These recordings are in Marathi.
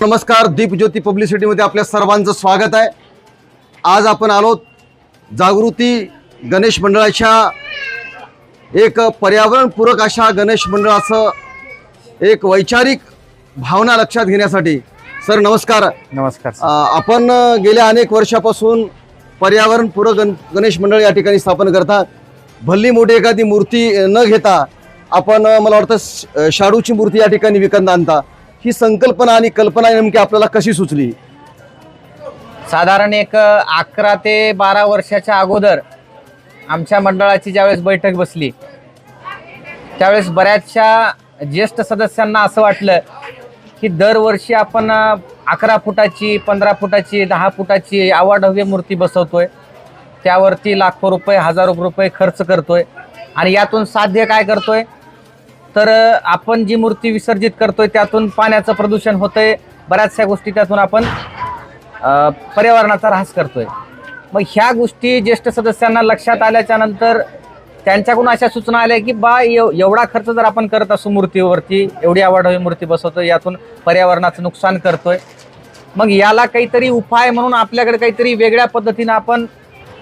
नमस्कार दीपज्योती पब्लिसिटीमध्ये आपल्या सर्वांचं स्वागत आहे. आज आपण आलो जागृती गणेश मंडळाच्या एक पर्यावरणपूरक अशा गणेश मंडळाचं एक वैचारिक भावना लक्षात घेण्यासाठी. सर नमस्कार. नमस्कार आपण गेल्या अनेक वर्षापासून पर्यावरणपूरक गण गणेश मंडळ या ठिकाणी स्थापन करता भल्ली मोठी एखादी मूर्ती न घेता आपण मला वाटतं शाडूची मूर्ती या ठिकाणी विकत आणता. ही संकल्पना आणि कल्पना नेमकी आपल्याला कशी सुचली? साधारण एक अकरा ते बारा वर्षाच्या अगोदर आमच्या मंडळाची ज्यावेळेस बैठक बसली त्यावेळेस बऱ्याचशा ज्येष्ठ सदस्यांना असं वाटलं की दरवर्षी आपण अकरा फुटाची पंधरा फुटाची दहा फुटाची आवाढव्य मूर्ती बसवतोय. त्यावरती लाखो रुपये हजारो रुपये खर्च करतोय. आणि यातून साध्य काय करतोय? तर आपण जी मूर्ती विसर्जित करतोय त्यातून पाण्याचं प्रदूषण होतंय. बऱ्याचशा गोष्टी त्यातून आपण पर्यावरणाचा ऱ्हास करतोय. मग ह्या गोष्टी ज्येष्ठ सदस्यांना लक्षात आल्याच्यानंतर त्यांच्याकडून अशा सूचना आल्या की बा एव- एवढा खर्च जर आपण करत असू मूर्तीवरती एवढी आवडहवी मूर्ती बसवतोय यातून पर्यावरणाचं नुकसान करतोय. मग याला काहीतरी उपाय म्हणून आपल्याकडे काहीतरी वेगळ्या पद्धतीनं आपण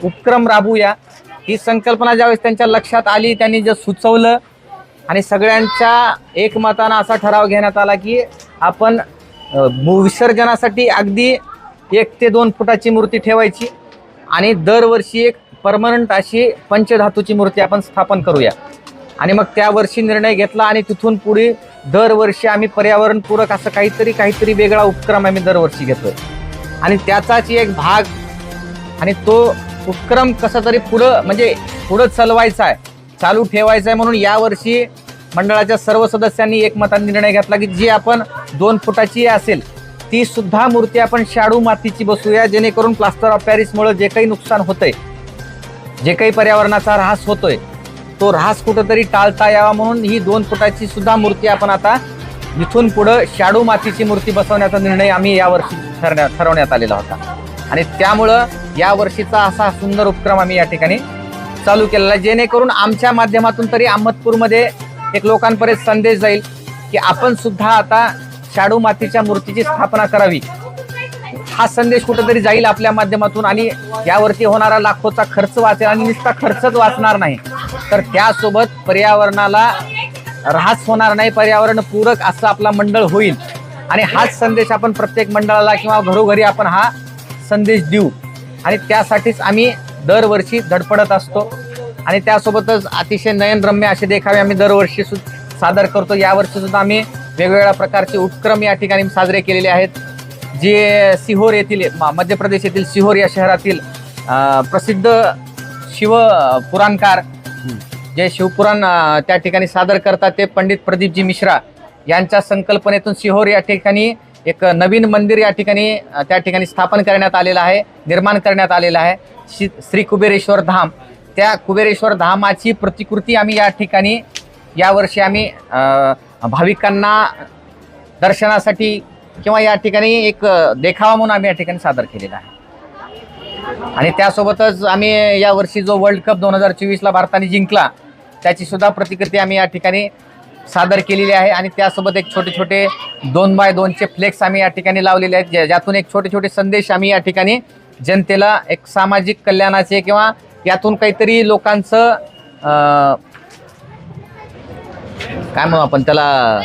उपक्रम राबवूया. ही संकल्पना ज्यावेळेस त्यांच्या लक्षात आली त्यांनी जे सुचवलं आणि सगळ्यांच्या एकमतानं असा ठराव घेण्यात आला की आपण विसर्जनासाठी अगदी एक ते दोन फुटाची मूर्ती ठेवायची आणि दरवर्षी एक परमनंट अशी पंचधातूची मूर्ती आपण स्थापन करूया. आणि मग त्यावर्षी निर्णय घेतला आणि तिथून पुढे दरवर्षी आम्ही पर्यावरणपूरक असं काहीतरी काहीतरी वेगळा उपक्रम आम्ही दरवर्षी घेतोय. आणि त्याचाच एक भाग आणि तो उपक्रम कसा तरी पुढं म्हणजे पुढं चालवायचा आहे चालू ठेवायचा आहे म्हणून यावर्षी मंडळाच्या सर्व सदस्यांनी एकमताने निर्णय घेतला की जी आपण दोन फुटाची असेल ती सुद्धा मूर्ती आपण शाडू मातीची बसूया जेणेकरून प्लास्टर ऑफ पॅरिसमुळे जे काही नुकसान होतंय जे काही पर्यावरणाचा ऱ्हास होतोय तो ऱ्हास कुठंतरी टाळता यावा म्हणून ही दोन फुटाची सुद्धा मूर्ती आपण आता इथून पुढं शाडू मातीची मूर्ती बसवण्याचा निर्णय आम्ही यावर्षी ठरण्या ठरवण्यात आलेला होता. आणि त्यामुळं यावर्षीचा असा सुंदर उपक्रम आम्ही या ठिकाणी चालू केलेला आहे. जेणेकरून आमच्या माध्यमातून तरी अहमदपूरमध्ये एक लोकांपर्यंत संदेश जाईल की आपण सुद्धा आता शाडू मातीच्या मूर्तीची स्थापना करावी. हा संदेश कुठेतरी जाईल आपल्या माध्यमातून आणि यावरती होणारा लाखोचा खर्च वाचेल आणि नुसता खर्चच वाचणार नाही. तर त्यासोबत पर्यावरणाला ऱ्हास होणार नाही पर्यावरण पूरक असं आपला मंडळ होईल. आणि हाच संदेश आपण प्रत्येक मंडळाला किंवा घरोघरी आपण हा संदेश देऊ. आणि त्यासाठीच आम्ही दरवर्षी धडपडत असतो. आणि त्यासोबतच अतिशय नयनरम्य असे देखावे आम्ही दरवर्षी सादर करतो. यावर्षी सुद्धा आम्ही वेगवेगळ्या प्रकारचे उपक्रम या ठिकाणी साजरे केलेले आहेत. जे सिहोर येथील मध्य प्रदेश येथील सिहोर या शहरातील प्रसिद्ध शिव पुराणकार जे शिवपुराण त्या ठिकाणी सादर करतात ते पंडित प्रदीपजी मिश्रा यांच्या संकल्पनेतून सिहोर या ठिकाणी एक नवीन मंदिर या ठिकाणी त्या ठिकाणी स्थापन करण्यात आलेलं आहे निर्माण करण्यात आलेलं आहे. श्री श्री कुबेरेश्वर धाम. त्या कुबेरेश्वर धामाची प्रतिकृती आम्ही या ठिकाणी यावर्षी आम्ही भाविकांना दर्शनासाठी किंवा या ठिकाणी एक देखावा म्हणून आम्ही या ठिकाणी सादर केलेला आहे. आणि त्यासोबतच आम्ही यावर्षी जो वर्ल्ड कप दोन हजार चोवीसला भारताने जिंकला त्याची सुद्धा प्रतिकृती आम्ही या ठिकाणी सादर केलेली आहे आणि त्यासोबत एक छोटे छोटे दोन बाय दोनचे फ्लेक्स आम्ही या ठिकाणी लावलेले आहेत. ज्यातून एक छोटे छोटे संदेश आम्ही या ठिकाणी जनतेला एक सामाजिक कल्याणाचे किंवा यातून काहीतरी लोकांचं काय म्हणू आपण त्याला?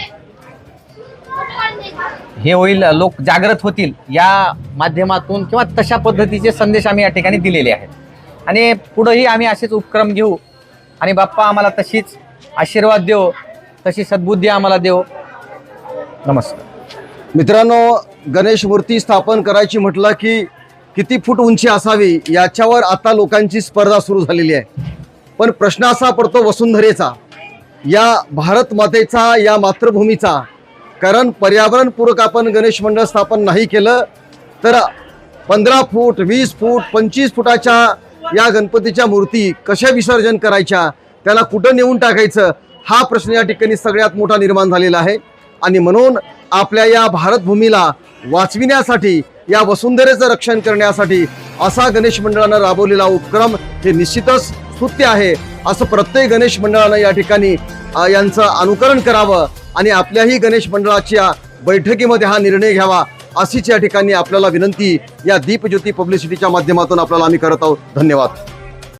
हे होईल लोक जागृत होतील या माध्यमातून किंवा तशा पद्धतीचे संदेश आम्ही या ठिकाणी दिलेले आहेत. आणि पुढंही आम्ही असेच उपक्रम घेऊ आणि बाप्पा आम्हाला तशीच आशीर्वाद देऊ. तशी सद्बुद्धी आम्हाला देव. नमस्कार. मित्रांनो गणेश मूर्ती स्थापन करायची म्हटलं की किती फूट उंची असावी याच्यावर आता लोकांची स्पर्धा सुरू झालेली आहे. पण प्रश्न असा पडतो वसुंधरेचा या भारत मातेचा या मातृभूमीचा. कारण पर्यावरणपूरक आपण गणेश मंडळ स्थापन नाही केलं तर पंधरा फूट वीस फूट पंचवीस फुटाच्या या गणपतीच्या मूर्ती कशा विसर्जन करायच्या त्याला कुठं नेऊन टाकायचं हा प्रश्न या ठिकाणी सगळ्यात मोठा निर्माण झालेला आहे. आणि म्हणून आपल्या या भारतभूमीला वाचविण्यासाठी या वसुंधरेचं रक्षण करण्यासाठी असा गणेश मंडळानं राबवलेला उपक्रम हे निश्चितच स्तुत्य आहे. असं प्रत्येक गणेश मंडळानं या ठिकाणी यांचं अनुकरण करावं आणि आपल्याही गणेश मंडळाच्या बैठकीमध्ये हा निर्णय घ्यावा अशीच या ठिकाणी आपल्याला विनंती या दीपज्योती पब्लिसिटीच्या माध्यमातून आपल्याला आम्ही करत आहोत. धन्यवाद.